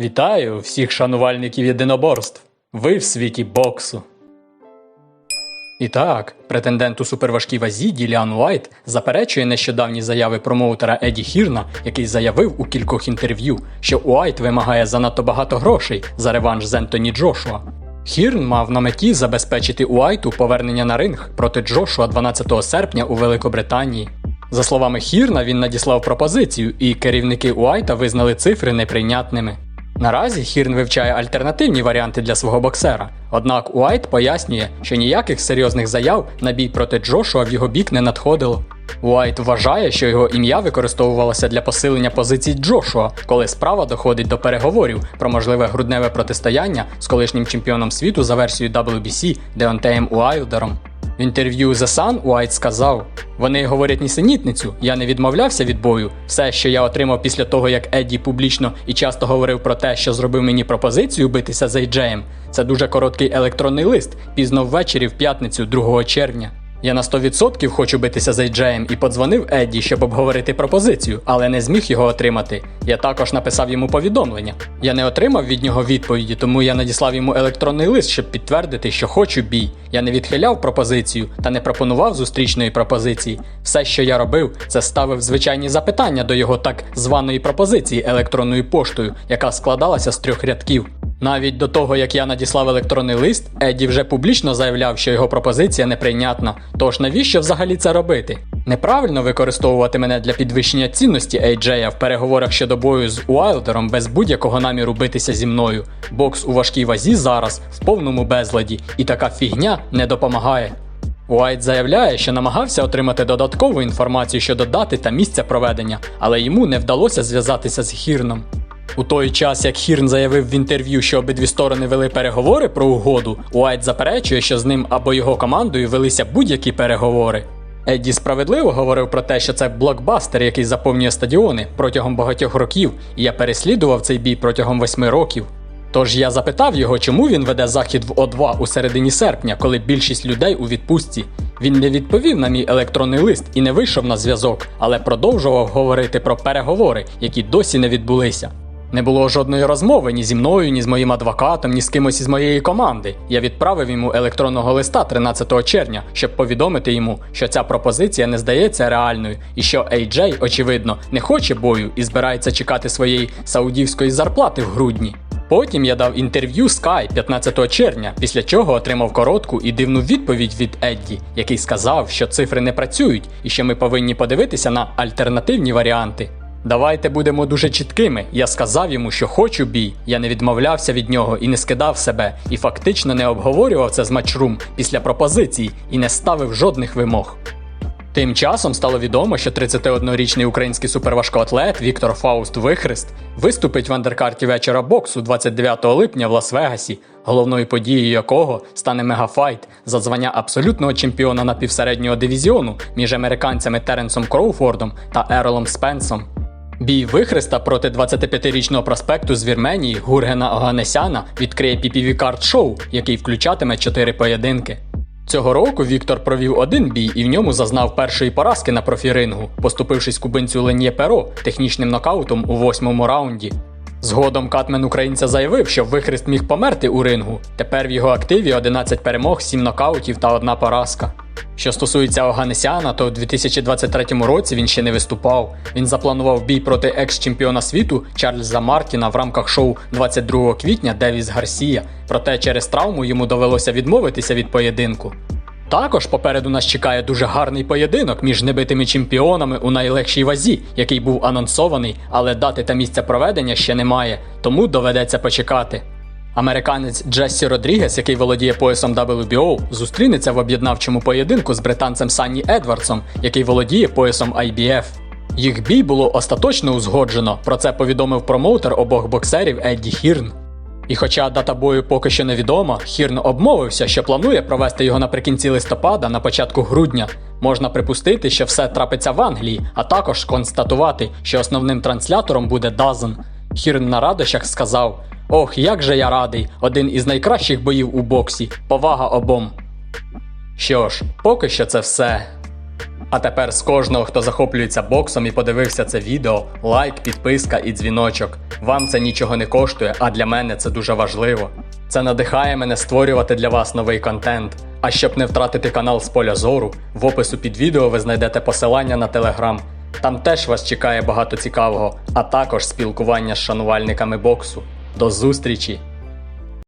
Вітаю всіх шанувальників єдиноборств. Ви в світі боксу. І так, претендент у суперважкій вазі Діліан Уайт заперечує нещодавні заяви промоутера Еді Хірна, який заявив у кількох інтерв'ю, що Уайт вимагає занадто багато грошей за реванш з Ентоні Джошуа. Хірн мав на меті забезпечити Уайту повернення на ринг проти Джошуа 12 серпня у Великобританії. За словами Хірна, він надіслав пропозицію, і керівники Уайта визнали цифри неприйнятними. Наразі Хірн вивчає альтернативні варіанти для свого боксера. Однак Уайт пояснює, що ніяких серйозних заяв на бій проти Джошуа в його бік не надходило. Уайт вважає, що його ім'я використовувалося для посилення позицій Джошуа, коли справа доходить до переговорів про можливе грудневе протистояння з колишнім чемпіоном світу за версією WBC Деонтеєм Уайлдером. В інтерв'ю The Sun Уайт сказав: Вони говорять нісенітницю, я не відмовлявся від бою. Все, що я отримав після того, як Едді публічно і часто говорив про те, що зробив мені пропозицію битися з Ейджеєм, це дуже короткий електронний лист пізно ввечері в п'ятницю 2 червня. Я на 100% хочу битися з Ейджеєм і подзвонив Едді, щоб обговорити пропозицію, але не зміг його отримати. Я також написав йому повідомлення. Я не отримав від нього відповіді, тому я надіслав йому електронний лист, щоб підтвердити, що хочу бій. Я не відхиляв пропозицію та не пропонував зустрічної пропозиції. Все, що я робив, це ставив звичайні запитання до його так званої пропозиції електронною поштою, яка складалася з трьох рядків. Навіть до того, як я надіслав електронний лист, Едді вже публічно заявляв, що його пропозиція неприйнятна. Тож навіщо взагалі це робити? Неправильно використовувати мене для підвищення цінності Ейджея в переговорах щодо бою з Уайлдером без будь-якого наміру битися зі мною. Бокс у важкій вазі зараз в повному безладі, і така фігня не допомагає. Уайт заявляє, що намагався отримати додаткову інформацію щодо дати та місця проведення, але йому не вдалося зв'язатися з Хірном. У той час, як Хірн заявив в інтерв'ю, що обидві сторони вели переговори про угоду, Уайт заперечує, що з ним або його командою велися будь-які переговори. Едді справедливо говорив про те, що це блокбастер, який заповнює стадіони протягом багатьох років, і я переслідував цей бій протягом восьми років. Тож я запитав його, чому він веде захід в О2 у середині серпня, коли більшість людей у відпустці. Він не відповів на мій електронний лист і не вийшов на зв'язок, але продовжував говорити про переговори, які досі не відбулися. Не було жодної розмови ні зі мною, ні з моїм адвокатом, ні з кимось із моєї команди. Я відправив йому електронного листа 13 червня, щоб повідомити йому, що ця пропозиція не здається реальною, і що AJ, очевидно, не хоче бою і збирається чекати своєї саудівської зарплати в грудні. Потім я дав інтерв'ю Sky 15 червня, після чого отримав коротку і дивну відповідь від Едді, який сказав, що цифри не працюють і що ми повинні подивитися на альтернативні варіанти. Давайте будемо дуже чіткими. Я сказав йому, що хочу бій. Я не відмовлявся від нього і не скидав себе, і фактично не обговорював це з матчрум після пропозиції і не ставив жодних вимог. Тим часом стало відомо, що 31-річний український суперважкоатлет Віктор Фауст Вихрест виступить в андеркарті вечора боксу 29 липня в Лас-Вегасі, головною подією якого стане мегафайт за звання абсолютного чемпіона напівсереднього дивізіону між американцями Теренсом Кроуфордом та Еролом Спенсом. Бій Вихреста проти 25-річного проспекту з Вірменії Гургена Оганесяна відкриє PPV Card Show, який включатиме чотири поєдинки. Цього року Віктор провів один бій і в ньому зазнав першої поразки на профірингу, поступившись кубинцю Лен'є Перо технічним нокаутом у восьмому раунді. Згодом Катмен українця заявив, що Вихрест міг померти у рингу. Тепер в його активі 11 перемог, 7 нокаутів та одна поразка. Що стосується Оганесяна, то у 2023 році він ще не виступав. Він запланував бій проти екс-чемпіона світу Чарльза Мартіна в рамках шоу 22 квітня Девіс Гарсія, проте через травму йому довелося відмовитися від поєдинку. Також попереду нас чекає дуже гарний поєдинок між небитими чемпіонами у найлегшій вазі, який був анонсований, але дати та місця проведення ще немає, тому доведеться почекати. Американець Джессі Родрігес, який володіє поясом WBO, зустрінеться в об'єднавчому поєдинку з британцем Санні Едвардсом, який володіє поясом IBF. Їх бій було остаточно узгоджено. Про це повідомив промоутер обох боксерів Едді Хірн. І хоча дата бою поки що невідома, Хірн обмовився, що планує провести його наприкінці листопада на початку грудня. Можна припустити, що все трапиться в Англії, а також констатувати, що основним транслятором буде Дазен. Хірн на радощах сказав: Ох, як же я радий! Один із найкращих боїв у боксі. Повага обом. Що ж, поки що це все. А тепер з кожного, хто захоплюється боксом і подивився це відео, лайк, підписка і дзвіночок. Вам це нічого не коштує, а для мене це дуже важливо. Це надихає мене створювати для вас новий контент. А щоб не втратити канал з поля зору, в опису під відео ви знайдете посилання на телеграм. Там теж вас чекає багато цікавого, а також спілкування з шанувальниками боксу. До зустрічі!